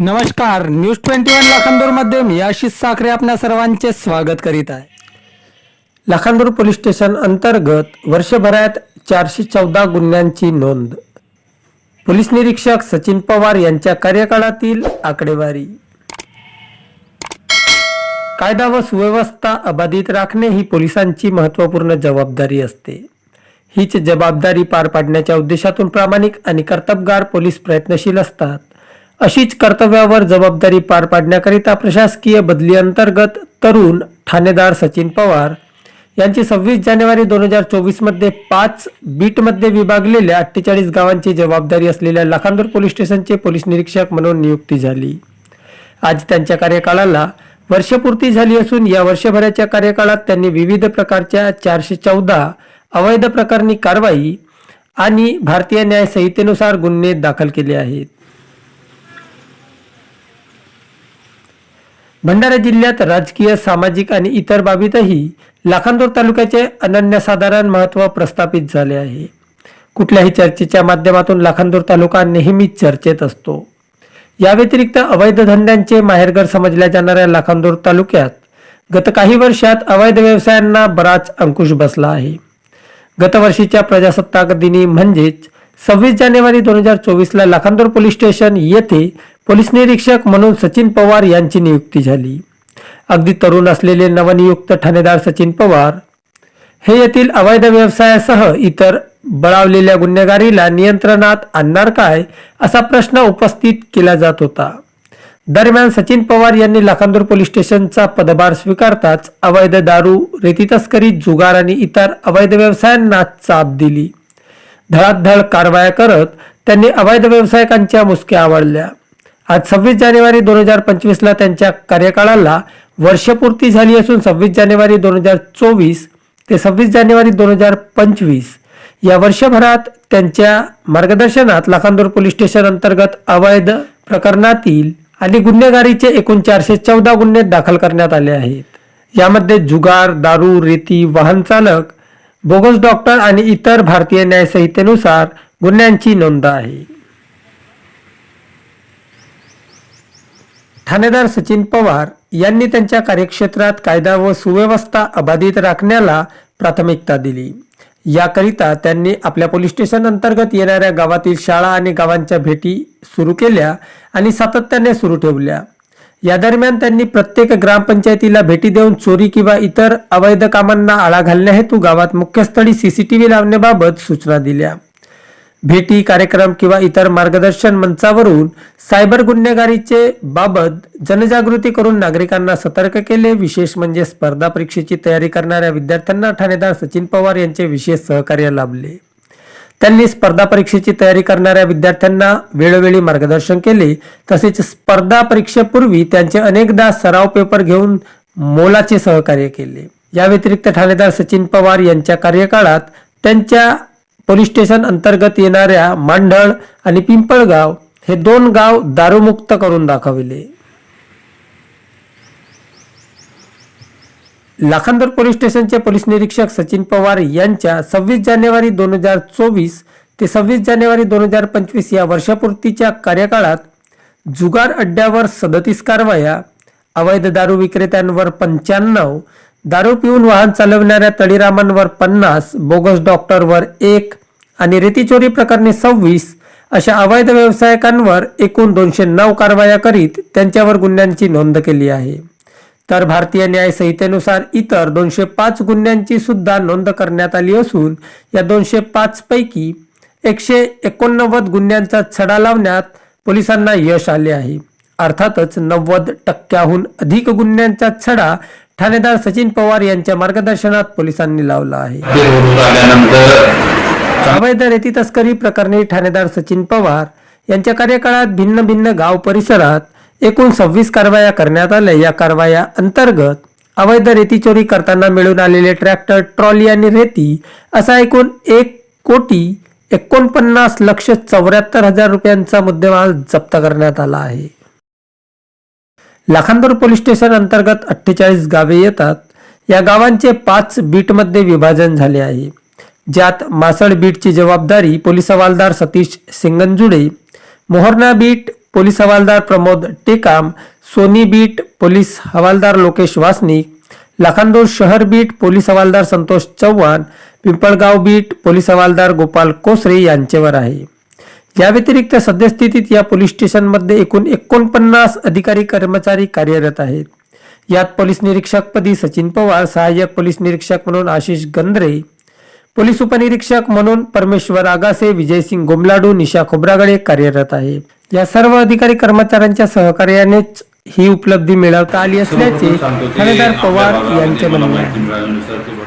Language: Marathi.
नमस्कार न्यूज ट्वेंटी वन लाखांदूरमध्ये मी आशिष साखरे आपल्या सर्वांचे स्वागत करीत आहे. लखनदूर पोलीस स्टेशन अंतर्गत वर्षभरात चारशे चौदा गुन्ह्यांची नोंद. पोलीस निरीक्षक सचिन पवार यांच्या कार्यकाळातील आकडेवारी. कायदा व सुव्यवस्था अबाधित राखणे ही पोलिसांची महत्त्वपूर्ण जबाबदारी असते. हीच जबाबदारी पार पाडण्याच्या उद्देशातून प्रामाणिक आणि कर्तबगार पोलीस प्रयत्नशील असतात. अशीच कर्तव्यावर जबाबदारी पार पाडण्याकरिता प्रशासकीय बदली अंतर्गत तरुण ठाणेदार सचिन पवार यांची सव्वीस जानेवारी दोन हजार चोवीसमध्ये पाच बीटमध्ये विभागलेल्या अठ्ठेचाळीस गावांची जबाबदारी असलेल्या लाखांदूर पोलीस स्टेशनचे पोलीस निरीक्षक म्हणून नियुक्ती झाली. आज त्यांच्या कार्यकाळाला वर्षपूर्ती झाली असून या वर्षभराच्या कार्यकाळात त्यांनी विविध प्रकारच्या चारशे चौदा अवैध प्रकरणी कारवाई आणि भारतीय न्याय संहितेनुसार गुन्हे दाखल केले आहेत. भंडारा जिल्ह्यात राजकीय सामाजिक आणि इतर बाबीतही लाखांदूर तालुक्याचे अनन्यसाधारण महत्त्व प्रस्थापित झाले आहे. कुठल्याही चर्चेच्या माध्यमातून लाखांदूर तालुका नेहमीच चर्चेत असतो. या व्यतिरिक्त अवैध धंद्यांचे माहेरघर समजल्या जाणाऱ्या लाखांदूर तालुक्यात गत काही वर्षात अवैध व्यवसायांना बराच अंकुश बसला आहे. गतवर्षीच्या प्रजासत्ताक दिनी म्हणजेच सव्वीस जानेवारी दोन हजार चोवीसला लाखांदूर पोलीस स्टेशन येथे पोलीस निरीक्षक म्हणून सचिन पवार यांची नियुक्ती झाली. अगदी तरुण असलेले नवनियुक्त ठाणेदार सचिन पवार हे येथील अवैध व्यवसायासह इतर बळावलेल्या गुन्हेगारीला नियंत्रणात आणणार काय असा प्रश्न उपस्थित केला जात होता. दरम्यान सचिन पवार यांनी लाखांदूर पोलीस स्टेशनचा पदभार स्वीकारताच अवैध दारू रेती तस्करी जुगार आणि इतर अवैध व्यवसायांना चाप दिली. धडाधड कारवाया करत त्यांनी अवैध व्यावसायिकांच्या मुसक्या आवडल्या. आज सव्वीस जानेवारी दोन हजार पंचवीसला त्यांच्या कार्यकाळाला वर्षपूर्ती झाली असून सव्वीस जानेवारी दोन हजार चोवीस ते सव्वीस जानेवारी दोन हजार पंचवीस या वर्षभरात त्यांच्या मार्गदर्शनात लाखांदूर पोलीस स्टेशन अंतर्गत अवैध प्रकरणातील आणि गुन्हेगारीचे एकूण चारशे चौदा गुन्हे दाखल करण्यात आले आहेत. यामध्ये जुगार दारू रेती वाहन चालक बोगस डॉक्टर आणि इतर भारतीय न्यायसंहितेनुसार गुन्ह्यांची नोंद आहे. ठाणेदार सचिन पवार यांनी त्यांच्या कार्यक्षेत्रात कायदा व सुव्यवस्था अबाधित राखण्याला प्राथमिकता दिली. याकरिता त्यांनी आपल्या पोलीस स्टेशन अंतर्गत येणाऱ्या गावातील शाळा आणि गावांच्या भेटी सुरू केल्या आणि सातत्याने सुरू ठेवल्या. या दरम्यान त्यांनी प्रत्येक ग्रामपंचायतीला भेटी देऊन चोरी किंवा इतर अवैध कामांना आळा घालण्याहेतू गावात मुख्यस्थळी सीसीटीव्ही लावण्याबाबत सूचना दिल्या. भेटी कार्यक्रम किंवा इतर मार्गदर्शन मंचावरून सायबर गुन्हेगारीचे बाबत जनजागृती करून नागरिकांना सतर्क केले. विशेष म्हणजे स्पर्धा परीक्षेची तयारी करणाऱ्या विद्यार्थ्यांना ठाणेदार सचिन पवार यांचे विशेष सहकार्य लाभले. त्यांनी स्पर्धा परीक्षेची तयारी करणाऱ्या विद्यार्थ्यांना वेळोवेळी मार्गदर्शन केले. तसेच स्पर्धा परीक्षेपूर्वी त्यांचे अनेकदा सराव पेपर घेऊन मोलाचे सहकार्य केले. या व्यतिरिक्त ठाणेदार सचिन पवार यांच्या कार्यकाळात त्यांच्या पोलीस स्टेशन अंतर्गत येणाऱ्या मांढळ आणि पिंपळगाव हे दोन गाव दारूमुक्त करून दाखविले. लाखांदर पोलीस स्टेशनचे पोलीस निरीक्षक सचिन पवार यांच्या सव्वीस जानेवारी दोन हजार चोवीस ते सव्वीस जानेवारी दोन हजार पंचवीस या वर्षपूर्तीच्या कार्यकाळात जुगार अड्ड्यावर सदतीस कारवाया अवैध दारू विक्रेत्यांवर पंच्याण्णव दारू पिऊन वाहन चालवणाऱ्या तळीरामांवर पन्नास बोगस डॉक्टरवर एक आणि रेतीचोरी प्रकरणी सव्वीस अशा अवैध व्यावसायिकांवर एकूण दोनशे नऊ कारवाया करीत त्यांच्यावर गुन्ह्यांची नोंद केली आहे. तर भारतीय न्याय संहितेनुसार इतर दोनशे पाच गुन्ह्यांची सुद्धा नोंद करण्यात आली असून या दोनशे पाच पैकी एकशे एकोणनव्वद गुन्ह्यांचा छडा लावण्यात पोलिसांना यश आले आहे. अर्थातच नव्वद टक्क्याहून अधिक गुन्ह्यांचा छडा ठाणेदार सचिन पवार यांच्या मार्गदर्शनात पोलिसांनी लावला आहे. अवैध रेती तस्करी प्रकरणी ठाणेदार सचिन पवार यांच्या कार्यकाळात भिन्न भिन्न गाव परिसरात एकूण सव्वीस कारवाया करण्यात आल्या. या कारवाया अंतर्गत अवैध रेती चोरी करताना मिळून आलेले ट्रॅक्टर ट्रॉली आणि रेती असा एकूण एक कोटी एकोणपन्नास लक्ष चौऱ्याहत्तर हजार रुपयांचा मुद्देमाल जप्त करण्यात आला आहे. लाखांदूर पोलीस स्टेशन अंतर्गत अठ्ठेचाळीस गावे येतात. या गावांचे पाच बीटमध्ये विभाजन झाले आहे. ज्यात मासळ बीटची जबाबदारी पोलीस हवालदार सतीश सिंगनजुडे मोहर्ना बीट पोलीस हवालदार प्रमोद टेकाम सोनी बीट पोलीस हवालदार लोकेश वासनिक लाखांदूर शहर बीट पोलीस हवालदार संतोष चव्हाण पिंपळगाव बीट पोलीस हवालदार गोपाल कोसरे यांचेवर आहे. या व्यतिरिक्त सद्यस्थितीत या पोलीस स्टेशनमध्ये एकूण एकोणपन्नास अधिकारी कर्मचारी कार्यरत आहेत. यात पोलीस निरीक्षकपदी सचिन पवार सहाय्यक पोलीस निरीक्षक म्हणून आशिष गंद्रे पोलीस उपनिरीक्षक म्हणून परमेश्वर आगासे विजयसिंग गोमलाडू निशा खोब्रागडे कार्यरत आहे या सर्व अधिकारी कर्मचाऱ्यांच्या सहकार्यानेच ही उपलब्धी मिळवता आली असल्याचे ठाणेदार पवार यांचे म्हणणे आहे.